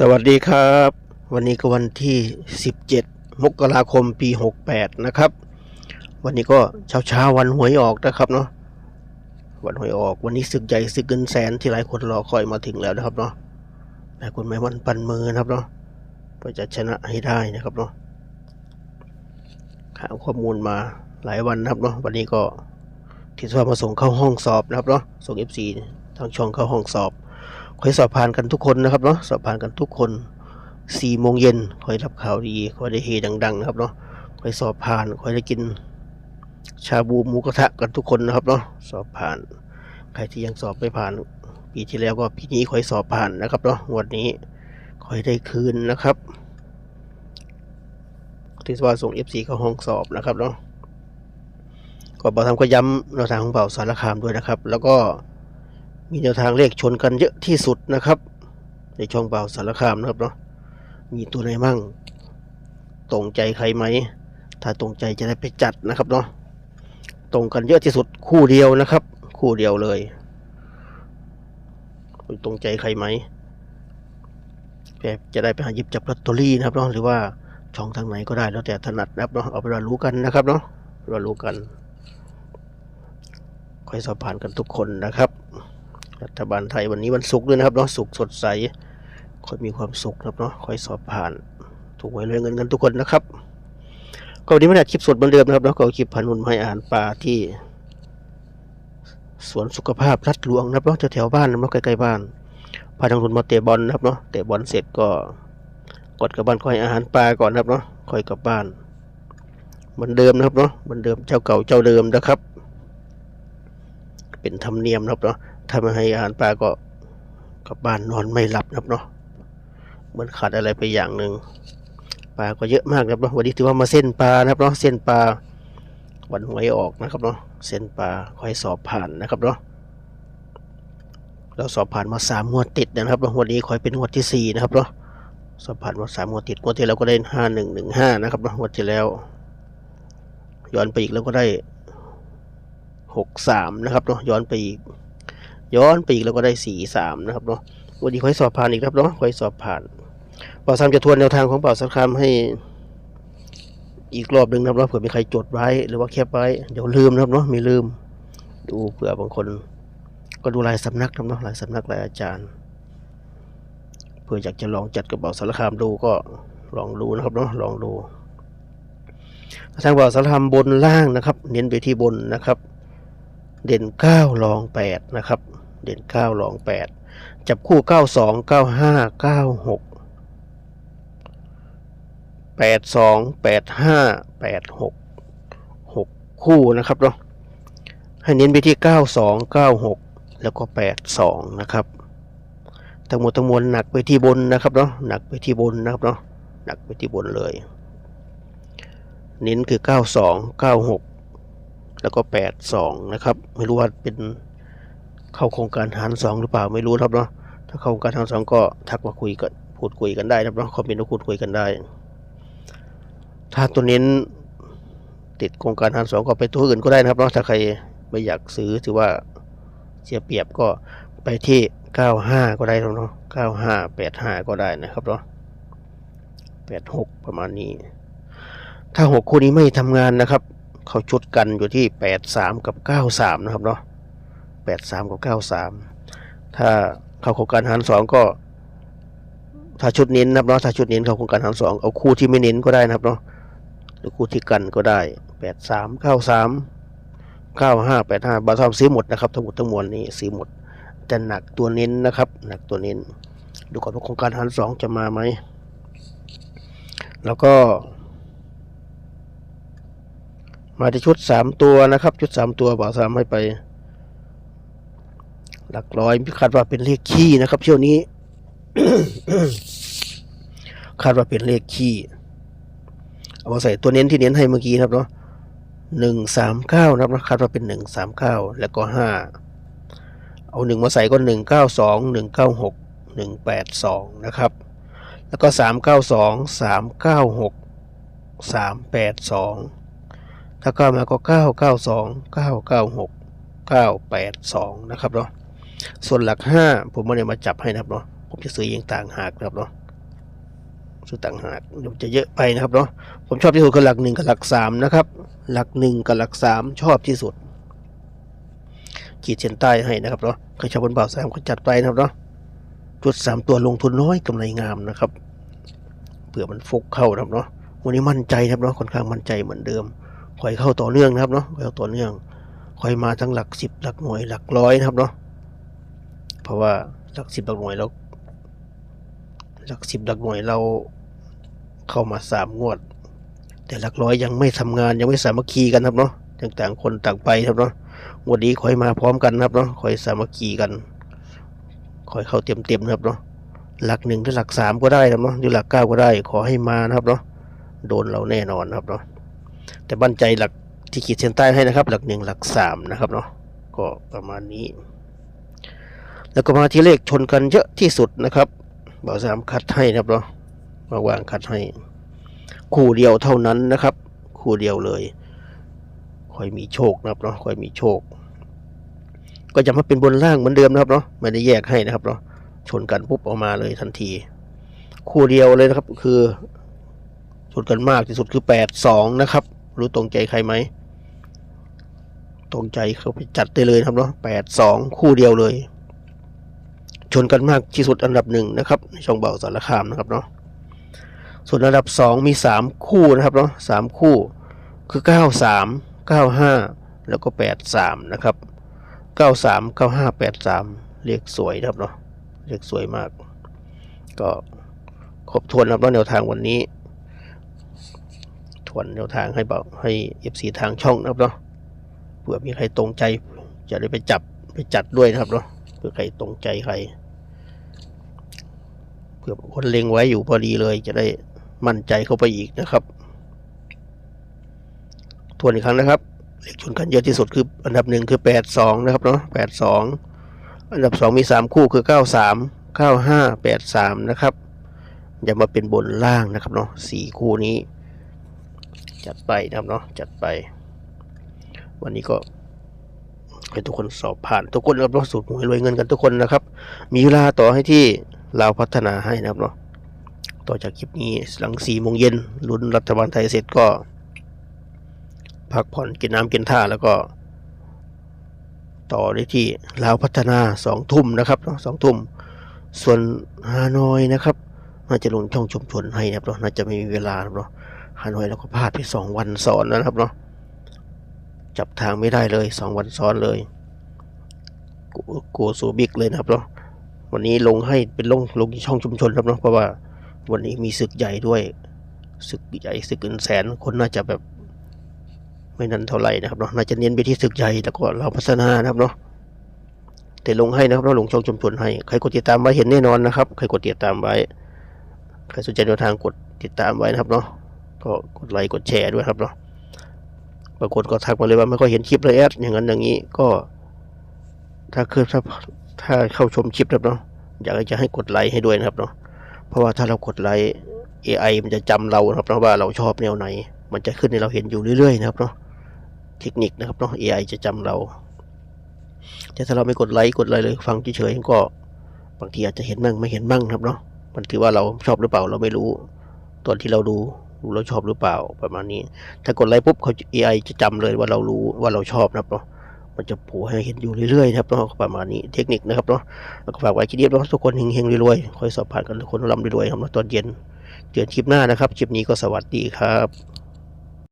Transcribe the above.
สวัสดีครับ วันนี้ก็วันที่ 17 มกราคมปี 68 นะครับ วันนี้ก็เช้าเช้าวันหวยออกนะครับเนาะวันหวยออกวันนี้ศึกใหญ่ศึกเงินแสนที่หลายคนรอคอยมาถึงแล้วนะครับเนาะหลายคนไม่วันปันมือนะครับเนาะเพื่อจะชนะให้ได้นะครับเนาะหาข้อมูลมาหลายวันนะครับเนาะวันนี้ก็ที่สอบมาส่งเข้าห้องสอบนะครับเนาะส่ง FC ทางช่องเข้าห้องสอบ ขอให้สอบผ่านกันทุกคนนะครับเนาะสอบผ่านกันทุกคนสี่โมงเย็นขอให้รับข่าวดีขอให้ได้เฮดังๆนะครับเนาะขอให้สอบผ่านขอให้ได้กิน ชาบูหมูกระทะกันทุกคนนะครับเนาะสอบผ่าน ใครที่ยังสอบไม่ผ่าน ปีที่แล้วก็ปีนี้ขอให้สอบผ่านนะครับเนาะวันนี้ขอให้ได้คืนนะครับที่ว่าส่ง FC เข้าห้องสอบนะครับเนาะก็บอกทำก็ย้ำแนวทางของเบาสารคามด้วยนะครับ แล้วก็ มีแนวทางเลขชนกันเยอะที่สุดนะครับ ในช่องเบาสารคามนะครับเนาะมีตัวไหนมั่ง ตรงใจใครไหม ถ้าตรงใจจะได้ไปจัดนะครับเนาะตรงกันเยอะที่สุดคู่เดียวนะครับ คู่เดียวเลยตรงใจใครไหมแกจะได้ไปหาหยิบจับลอตเตอรี่นะครับเนาะหรือว่าช่องทางไหนก็ได้แล้วแต่ถนัดนะครับเนาะเอาไปนว่ารู้กันนะครับเนาะเรารู้กันคอยสอบผ่านกันทุกคนนะครับ รัฐบาลไทยวันนี้วันศุกร์ด้วยนะครับเนาะศุกร์สดใสคอยมีความสุขนะครับเนาะคอยสอบผ่าน ถูกหวยรวยเงินกันทุกคนนะครับ ก็วันนี้ไม่ได้คลิปสดเหมือนเดิมนะครับเนาะก็เอาคลิปพันนุ่นมาให้อาหารปลาที่สวนสุขภาพรัดหลวงนะครับเนาะแถวบ้านนะครับใกล้ๆบ้านพาทางทุนมาเตะบอลนะครับเนาะเตะบอลเสร็จก็กดกลับบ้านคอยอาหารปลาก่อนนะครับเนาะคอยกลับบ้านเหมือนเดิมนะครับเนาะเหมือนเดิมเจ้าเก่าเจ้าเดิมนะครับ เป็นธรรมเนียมนะครับเนาะถ้าไม่ให้อาหารปลาก็กลับบ้านนอนไม่หลับนะครับเนาะเหมือนขาดอะไรไปอย่างหนึ่งปลาก็เยอะมากนะครับเนาะวันนี้ถือว่ามาเส้นปลานะครับเนาะเส้นปลาวันหวยออกนะครับเนาะเส้นปลาคอยสอบผ่านนะครับเนาะเราสอบผ่านมาสามงวดติดนะครับวันนี้คอยเป็นงวดที่สี่นะครับเนาะสอบผ่านมาสามงวดติดงวดที่แล้วก็ได้ห้าหนึ่งหนึ่งห้านะครับเนาะงวดที่แล้ว ย้อนไปอีกแล้วก็ได้ หกสามนะครับเนาะย้อนไปอีก ย้อนไปอีกแล้วก็ได้สี่สามนะครับเนาะวันนี้ขอให้สอบผ่านอีกครับเนาะขอให้สอบผ่านเป่าซามจะทวนแนวทางของเป่าสักคำให้อีกรอบหนึ่งนะครับเผื่อมีใครจดไว้หรือว่าแคปไว้เดี๋ยวลืมนะครับเนาะมีลืม ดูเผื่อบางคน ก็ดูลายสำนักนะครับเนาะลายสำนักลายอาจารย์เพื่ออยากจะลองจัดกับเป่าสารคามดูก็ลองดูนะครับเนาะลองดูทางเป่าสารคามบนล่างนะครับ เน้นไปที่บนนะครับ เด่น9รอง8นะครับ เด่น9รอง8 จับคู่ 92 95 96 82 85 86 6 คู่นะครับเนาะให้เน้นไปที่ 92 96 แล้วก็ 82 นะครับ ทั้งหมดทั้งมวลหนักไปที่บนนะครับเนาะหนักไปที่บนนะครับเนาะหนักไปที่บนเลย เน้นคือ 92 96 แล้วก็แปดสองนะครับ ไม่รู้ว่าเป็นเข้าโครงการหารสองหรือเปล่าไม่รู้ครับเนาะถ้าเข้าโครงการหารสองก็ทักมาคุยกันพูดคุยกันได้นะครับเนาะคอมเมนต์มาพูดคุยกันได้ ถ้าตัวเน้นติดโครงการหารสองก็ไปตัวอื่นก็ได้นะครับเนาะถ้าใครไม่อยากซื้อถือว่าเสียเปรียบก็ไปที่เก้าห้าก็ได้เนาะเก้าห้าแปดห้าก็ได้นะครับเนาะแปดหกประมาณนี้ ถ้าหกคู่นี้ไม่ทำงานนะครับ เขาชุดกันอยู่ที่แปดสามกับเก้าสามนะครับเนาะแปดสามกับเก้าสามถ้าเข้าโครงการหารสองก็ ถ้าชุดเน้นนะครับเนาะถ้าชุดเน้นเข้าโครงการหารสองเอาคู่ที่ไม่เน้นก็ได้นะครับเนาะหรือคู่ที่กันก็ได้แปดสามเก้าสามเก้าห้าแปดห้าบาทอมซื้อหมดนะครับทั้งหมดทั้งมวลนี้ซื้อหมดจะหนักตัวเน้นนะครับ หนักตัวเน้น ดูก่อนว่าโครงการหารสองจะมาไหม แล้วก็ มาที่ชุดสามตัวนะครับ ชุดสามตัวบ่าวสามให้ไป หลักร้อยคาดว่าเป็นเลขขี้นะครับ เที่ยวนี้คาดว่าเป็นเลขขี้เอามาใส่ตัวเน้นที่เน้นให้เมื่อกี้นะครับเนาะหนึ่งสามเก้านะครับคาดว่าเป็นหนึ่งสามเก้าแล้วก็ห้าเอาหนึ่งมาใส่ก็หนึ่งเก้าสองหนึ่งเก้าหกหนึ่งแปดสองนะครับ แล้วก็สามเก้าสองสามเก้าหกสามแปดสอง ถ้าเก้ามาก็เก้าเก้าสองเก้าเก้าหกเก้าแปดสองนะครับเนาะส่วนหลักห้าผมไม่ได้มาจับให้นะครับเนาะผมจะซื้อเองต่างหากนะครับเนาะสุดต่างหากเดี๋ยวจะเยอะไปนะครับเนาะผมชอบที่สุดคือหลักหนึ่งกับหลักสามนะครับหลักหนึ่งกับหลักสามชอบที่สุดขีดเส้นใต้ให้นะครับเนาะใครชอบบนบ่าวสามก็จัดไปนะครับเนาะจุดสามตัวลงทุนน้อยกำไรงามนะครับเผื่อมันฟุกเข้านะครับเนาะวันนี้มั่นใจนะครับเนาะค่อนข้างมั่นใจเหมือนเดิม คอยเข้าต่อเนื่องนะครับเนาะคอยเข้าต่อเนื่องคอยมาทั้งหลักสิบหลักหน่วยหลักร้อยนะครับเนาะเพราะว่าหลักสิบหลักหน่วยเราหลักสิบหลักหน่วยเราเข้ามาสามงวด แต่หลักร้อยยังไม่ทำงานยังไม่สามัคคีกันครับเนาะต่างๆคนต่างไปครับเนาะวันนี้คอยมาพร้อมกันครับเนาะคอยสามัคคีกันคอยเข้าเต็มๆนะครับเนาะหลักหนึ่งหรือหลักสามก็ได้ครับเนาะหรือหลักเก้าก็ได้ ขอให้มานะครับเนาะโดนเราแน่นอนครับเนาะ แต่บั่นใจหลักที่ขีดเส้นใต้ให้นะครับ หลักหนึ่งหลักสามนะครับเนาะก็ประมาณนี้ แล้วก็มาที่เลขชนกันเยอะที่สุดนะครับบ่าวสามคัดให้นะครับเนาะมาวางคัดให้ คู่เดียวเท่านั้นนะครับ คู่เดียวเลยคอยมีโชคนะครับเนาะคอยมีโชค ก็จะมาเป็นบนล่างเหมือนเดิมนะครับเนาะไม่ได้แยกให้นะครับเนาะชนกันปุ๊บออกมาเลยทันที คู่เดียวเลยนะครับคือชนกันมากที่สุดคือแปดสองนะครับ รู้ตรงใจใครไหม ตรงใจเขาไปจัดได้เลยครับเนาะแปดสองคู่เดียวเลย ชนกันมากที่สุดอันดับหนึ่งนะครับในช่องเบาสารคามนะครับเนาะส่วนอันดับสองมีสามคู่นะครับเนาะสามคู่คือเก้าสามเก้าห้าแล้วก็แปดสามนะครับเก้าสามเก้าห้าแปดสามเลขสวยนะครับเนาะเลขสวยมาก ก็ครบถ้วนนะครับเนาะแนวทางวันนี้ วนแนวทางให้เบาให้เอฟซีทางช่องนะครับเนาะเผื่อมีใครตรงใจ จะได้ไปจับไปจัดด้วยนะครับเนาะเผื่อใครตรงใจใครเผื่อคนเล็งไว้อยู่พอดีเลย จะได้มั่นใจเข้าไปอีกนะครับทวนอีกครั้งนะครับเลขชนกันเยอะที่สุดคืออันดับหนึ่งคือแปดสองนะครับเนาะแปดสองอันดับสองมีสามคู่คือเก้าสามเก้าห้าแปดสามนะครับอย่ามาเป็นบนล่างนะครับเนาะสี่คู่นี้ จัดไปนะครับเนาะจัดไป วันนี้ก็ให้ทุกคนสอบผ่านทุกคนรับเนาะสูตรหวยรวยเงินกันทุกคนนะครับ มีเวลาต่อให้ที่เราพัฒนาให้นะครับเนาะต่อจากคลิปนี้หลังสี่โมงเย็นลุ้นรัฐบาลไทยเสร็จก็ พักผ่อนกินน้ำกินท่าแล้วก็ ต่อได้ที่ลาวพัฒนาสองทุ่มนะครับเนาะสองทุ่มส่วนฮานอยนะครับ น่าจะลงช่องชุมชนให้นะครับเนาะน่าจะไม่มีเวลาครับเนาะ ฮานอยเราก็พลาดไปสองวันซ้อนแล้วนะครับเนาะจับทางไม่ได้เลยสองวันซ้อนเลยโกโกซูบิกเลยนะครับเนาะวันนี้ลงให้เป็นลงลงช่องชุมชนครับเนาะเพราะว่าวันนี้มีศึกใหญ่ด้วยศึกใหญ่ศึกเงินแสนคนน่าจะแบบไม่นั้นเท่าไหร่นะครับเนาะน่าจะเน้นไปที่ศึกใหญ่แล้วก็เราพัฒนานะครับเนาะแต่ลงให้นะครับเราลงช่องชุมชนให้ใครกดติดตามไว้เห็นแน่นอนนะครับใครกดติดตามไว้ใครสนใจแนวทางกดติดตามไว้นะครับเนาะ ก็กดไลค์กดแชร์ด้วยครับเนาะบางคนก็ทักมาเลยว่าไม่ค่อยเห็นคลิปเลยแอดอย่างนั้นอย่างนี้ก็ ถ้าคือถ้าถ้าเข้าชมคลิปครับเนาะอยากจะให้กดไลค์ให้ด้วยนะครับเนาะเพราะว่าถ้าเรากดไลค์ AI มันจะจำเราครับเนาะว่าเราชอบแนวไหน มันจะขึ้นให้เราเห็นอยู่เรื่อยๆนะครับเนาะเทคนิคนะครับเนาะ AI จะจำเรา แต่ถ้าเราไม่กดไลค์กดอะไรเลยฟังเฉยๆก็บางทีอาจจะเห็นบ้างไม่เห็นบ้างครับเนาะมันถือว่าเราชอบหรือเปล่าเราไม่รู้ตอนที่เราดู รู้เราชอบหรือเปล่าประมาณนี้ ถ้ากดไลค์ปุ๊บเขา AI จะจำเลยว่าเรารู้ว่าเราชอบนะครับเนาะมันจะโผล่ให้เห็นอยู่เรื่อยๆนะครับเนาะประมาณนี้เทคนิคนะครับเนาะแล้วก็ฝากไว้คิดเดียบเนาะทุกคนเฮงๆรวยๆคอยสอบผ่านกันทุกคนร่ำรวยๆครับเนาะตอนเย็นเจอกันคลิปหน้านะครับคลิปนี้ก็สวัสดีครับ